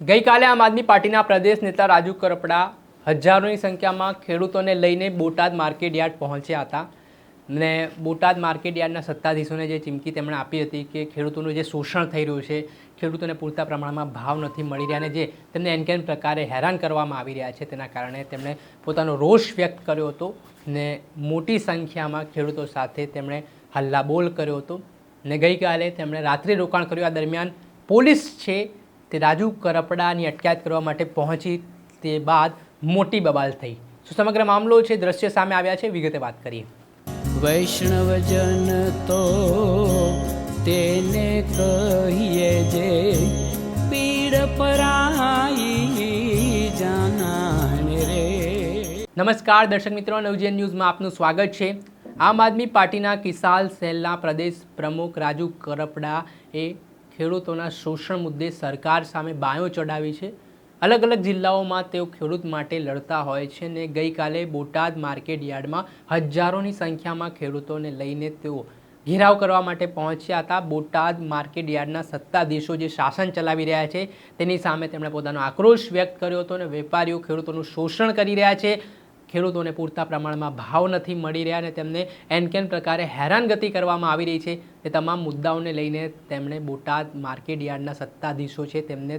ગઈકાલે આમ આદમી પાર્ટીના પ્રદેશ નેતા રાજુ કરપડા હજારોની સંખ્યામાં ખેડૂતોને લઈને બોટાદ માર્કેટ યાર્ડ પહોંચ્યા હતા. ને બોટાદ માર્કેટ યાર્ડના સત્તાધીશોને જે ચીમકી તેમણે આપી હતી કે ખેડૂતોનું જે શોષણ થઈ રહ્યું છે, ખેડૂતોને પૂરતા પ્રમાણમાં ભાવ નથી મળી રહ્યા અને જે તેમને એન કેન પ્રકારે હેરાન કરવામાં આવી રહ્યા છે તેના કારણે તેમણે પોતાનો રોષ વ્યક્ત કર્યો હતો ને મોટી સંખ્યામાં ખેડૂતો સાથે તેમણે હલ્લાબોલ કર્યો હતો. ને ગઈકાલે તેમણે રાત્રિ રોકાણ કર્યું. આ દરમિયાન પોલીસ છે તે રાજુ કરપડાની અટકાયત કરવા માટે પહોંચી તે બાદ મોટી બબાલ થઈ. શું સમગ્ર મામલો છે? દ્રશ્ય સામે આવ્યા છે. વિગતે વાત કરીએ. વૈષ્ણવજન તો તેને કહીએ જે પીડ પરાઈ જાનાને રે. નમસ્કાર દર્શક મિત્રો નવજીવન ન્યૂઝમાં આપનું સ્વાગત છે. આમ આદમી પાર્ટીના કિસાલ સેલના પ્રદેશ પ્રમુખ રાજુ કરપડા એ ખેડૂતોના શોષણ મુદ્દે સરકાર સામે બાયો ચડાવી છે. અલગ અલગ જિલ્લાઓમાં તેઓ ખેડૂત માટે લડતા હોય છે ને ગઈકાલે બોટાદ માર્કેટ યાર્ડમાં હજારોની સંખ્યામાં ખેડૂતોને લઈને તેઓ ઘેરાવ કરવા માટે પહોંચ્યા હતા. બોટાદ માર્કેટ યાર્ડના સત્તાધીશો જે શાસન ચલાવી રહ્યા છે તેની સામે તેમણે પોતાનો આક્રોશ વ્યક્ત કર્યો હતો અને વેપારીઓ ખેડૂતોનું શોષણ કરી રહ્યા છે. ખેડૂતોને પૂરતા પ્રમાણમાં ભાવ નથી મળી રહ્યા અને તેમને એનકેન પ્રકારે હેરાનગતિ કરવામાં આવી રહી છે. તે તમામ મુદ્દાઓને લઈને તેમણે બોટાદ માર્કેટ યાર્ડના સત્તાધીશો છે, તેમને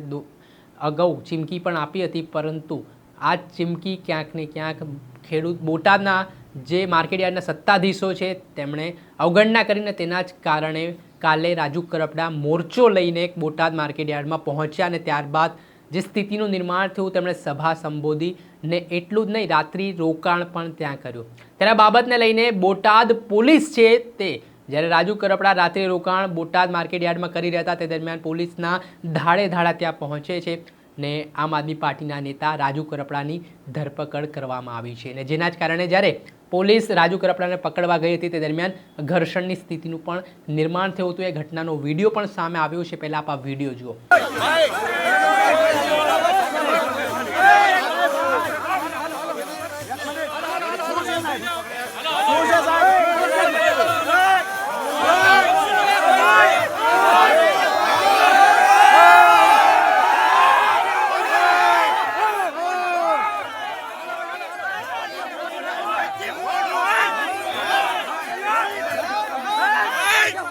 અગાઉ ચીમકી પણ આપી હતી, પરંતુ આ ચીમકી ક્યાંક ને ક્યાંક ખેડૂત બોટાદના જે માર્કેટ યાર્ડના સત્તાધીશો છે, તેમણે અવગણના કરીને તેના જ કારણે કાલે રાજુ કરપડા મોરચો લઈને બોટાદ માર્કેટ યાર્ડમાં પહોંચ્યા અને ત્યારબાદ જે સ્થિતિનું નિર્માણ થયું, તેમણે સભા સંબોધી ને એટલું જ નહીં, રાત્રિ રોકાણ પણ ત્યાં કર્યું. તેના બાબતને લઈને બોટાદ પોલીસ છે તે. જ્યારે રાજુ કરપડા રાત્રે રોકાણ બોટાદ માર્કેટ યાર્ડમાં કરી રહ્યા હતા, તે દરમિયાન પોલીસના ધાડે ધાડા ત્યાં પહોંચે છે ને આમ આદમી પાર્ટીના નેતા રાજુ કરપડાની ધરપકડ કરવામાં આવી છે ને જેના જ કારણે જ્યારે પોલીસ રાજુ કરપડાને પકડવા ગઈ હતી, તે દરમિયાન ઘર્ષણની સ્થિતિનું પણ નિર્માણ થયું હતું. એ ઘટનાનો વીડિયો પણ સામે આવ્યો છે. પહેલાં આપ આ વીડિયો જુઓ.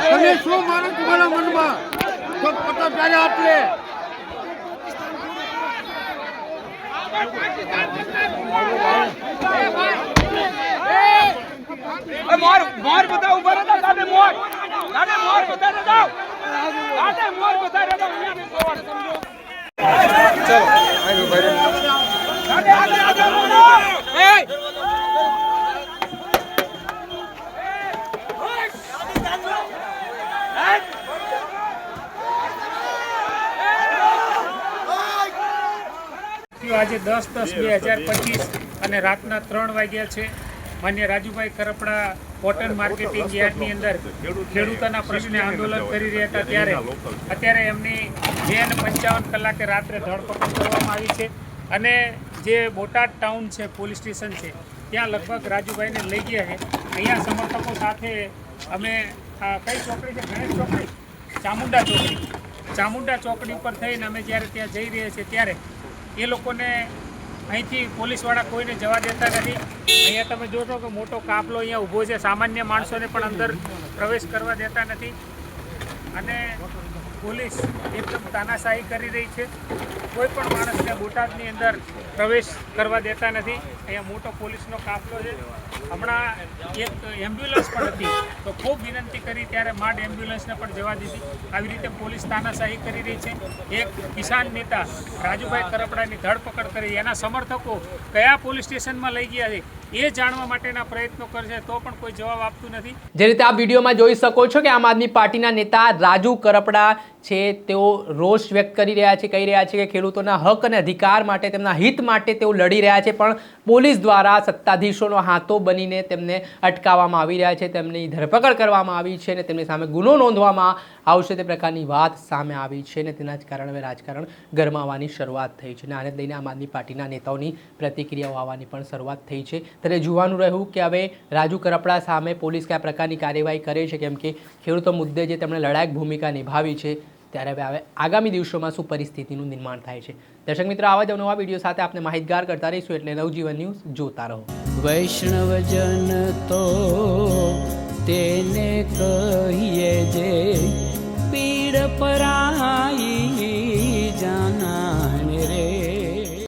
તમે શું માનો તમારા મનમાં? તો પતા ત્યારે મોર મોર બધા ઊભા રહેતા દાદે મોર. દાદે મોર બધા રહેતા. દાદે મોર બધા રહેતા. અહીંયા ને જોવાનું દાદે આગળ આગળ એ થયું આજે દસ દસ બે હજાર પચીસ અને રાતના ત્રણ વાગ્યા છે. માન્ય રાજુભાઈ કરપડા કોટન માર્કેટિંગ યાર્ડની અંદર ખેડૂતોના પ્રશ્ને આંદોલન કરી રહ્યા હતા ત્યારે. અત્યારે એમની બે અને પંચાવન કલાકે રાત્રે ધરપકડ કરવામાં આવી છે. અને જે બોટાદ ટાઉન છે પોલીસ સ્ટેશન છે ત્યાં લગભગ રાજુભાઈને લઈ ગયા છે. અહીંયા સમર્થકો સાથે અમે આ કઈ ચોકડી છે? ગણેશ ચોકડી? ચામુંડા ચોકડી. ચામુંડા ચોકડી ઉપર થઈને અમે જ્યારે ત્યાં જઈ રહ્યા છીએ ત્યારે એ લોકોને અહીંથી પોલીસવાળા કોઈને જવા દેતા નથી. અહીંયા તમે જોશો કે મોટો કાફલો અહીંયા ઊભો છે. સામાન્ય માણસોને પણ અંદર પ્રવેશ કરવા દેતા નથી. અને પોલીસ એકદમ તાનાશાહી કરી રહી છે. કોઈ પણ માણસને બોટાદની અંદર પ્રવેશ કરવા દેતા નથી. અહીંયા મોટો પોલીસનો કાફલો છે. હમણાં એક એમ્બ્યુલન્સ પણ હતી. તો ખૂબ વિનંતી કરી ત્યારે માંડ એમ્બ્યુલન્સને પણ જવા દીધી. આવી રીતે પોલીસ તાનાશાહી કરી રહી છે. એક કિસાન નેતા રાજુભાઈ કરપડાની ધરપકડ કરી. એના સમર્થકો કયા પોલીસ સ્ટેશનમાં લઈ ગયા છે એ જાણવા માટેના પ્રયત્નો કરશે તો પણ કોઈ જવાબ આપતું નથી. જે રીતે આ વિડીયોમાં જોઈ શકો છો કે આમ આદમી પાર્ટીના નેતા રાજુ કરપડા છે, તેઓ રોષ વ્યક્ત કરી રહ્યા છે, કહી રહ્યા છે કે ખેડૂતોના હક અને અધિકાર માટે, તેમના હિત માટે તેઓ લડી રહ્યા છે, પણ પોલીસ દ્વારા સત્તાધીશોનો હાથો બનીને તેમને અટકાવવામાં આવી રહ્યા છે, તેમની ધરપકડ કરવામાં આવી છે અને તેમની સામે ગુનો નોંધવામાં આવશે તે પ્રકારની વાત સામે આવી છે અને તેના જ કારણે રાજકારણ ગરમાવાની શરૂઆત થઈ છે અને આને લઈને આમ આદમી પાર્ટીના નેતાઓની પ્રતિક્રિયાઓ આવવાની પણ શરૂઆત થઈ છે. ત્યારે જોવાનું રહ્યું કે હવે રાજુ કરપડા સામે પોલીસ કયા પ્રકારની કાર્યવાહી કરે છે, કેમ કે ખેડૂતો મુદ્દે જે તેમણે લડાયક ભૂમિકા નિભાવી છે ત્યારે હવે આવે આગામી દિવસોમાં શું પરિસ્થિતિનું નિર્માણ થાય છે. દર્શક મિત્રો, આવા જ નવા વીડિયો સાથે આપણે માહિતગાર કરતા રહીશું એટલે નવજીવન ન્યૂઝ જોતા રહો. વૈષ્ણવજન તો તેને કહીએ જે પીડ પરા